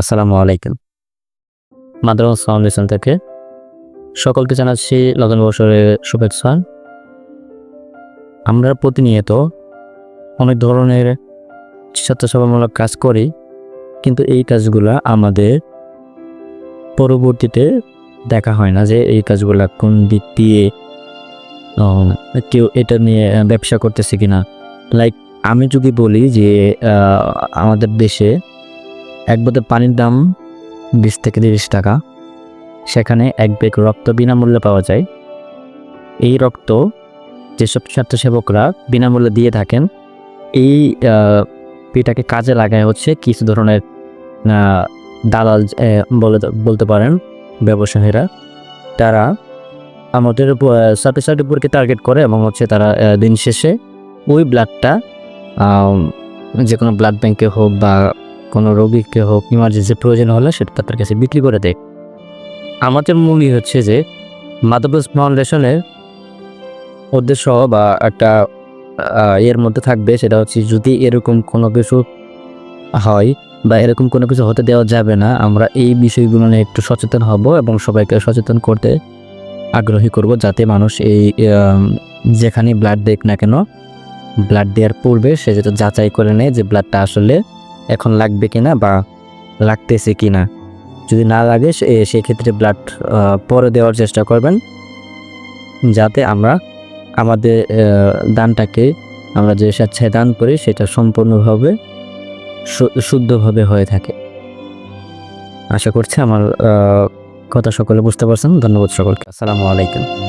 আসসালামু আলাইকুম। মাদ্রাস ফাউন্ডেশন থেকে সকলকে জানাচ্ছি নতুন বছরের শুভেচ্ছা। আমরা প্রতিনিয়ত অনেক ধরনের স্বেচ্ছাসেবামূলক কাজ করি, কিন্তু এই কাজগুলা আমাদের পরবর্তীতে দেখা হয় না যে এই কাজগুলা কোন দিক দিয়ে কেউ এটা নিয়ে ব্যবসা করতেছে কিনা। লাইক আমি যদি বলি যে আমাদের দেশে এক বোতল পানির দাম বিশ থেকে তিরিশ টাকা। সেখানে এক ব্যাগ রক্ত বিনামূল্যে পাওয়া যায়। এই রক্ত যেসব স্বেচ্ছাসেবকরা বিনামূল্যে দিয়ে থাকেন, এই এটাকে কাজে লাগায় হচ্ছে কিছু ধরনের দালাল বলে, বলতে পারেন ব্যবসায়ীরা। তারা আমাদের ছাত্রছাত্রীদেরকে টার্গেট করে এবং হচ্ছে তারা দিন শেষে ওই ব্লাডটা যে কোনো ব্লাড ব্যাংকে হোক বা কোনো রোগীকে হোক ইমার্জেন্সি প্রয়োজন হলে সেটা তাদের কাছে বিক্রি করে দেয়। আমাদের মূলই হচ্ছে যে মাধবস ফাউন্ডেশনের উদ্দেশ্য বা একটা এর মধ্যে থাকবে সেটা হচ্ছে যদি এরকম কোনো কিছু হয় বা এরকম কোনো কিছু হতে দেওয়া যাবে না, আমরা এই বিষয়গুলো নিয়ে একটু সচেতন হব এবং সবাইকে সচেতন করতে আগ্রহী করব যাতে মানুষ এই যেখানে ব্লাড দেখ না কেন ব্লাড দেওয়ার পূর্বে সে যেটা যাচাই করে নেয় যে ব্লাডটা আসলে এখন লাগবে কিনা বা লাগতেছে কিনা। যদি না লাগে সেক্ষেত্রে ব্লাড পরে দেওয়ার চেষ্টা করবেন। যাতে আমরা আমাদের দানটাকে আমরা যে স্বেচ্ছায় দান করি, সেটা সম্পূর্ণভাবে শুদ্ধভাবে হয়ে থাকে। আশা করছি আমার কথা সকলে বুঝতে পারছেন। ধন্যবাদ সকলকে। আসসালামু আলাইকুম।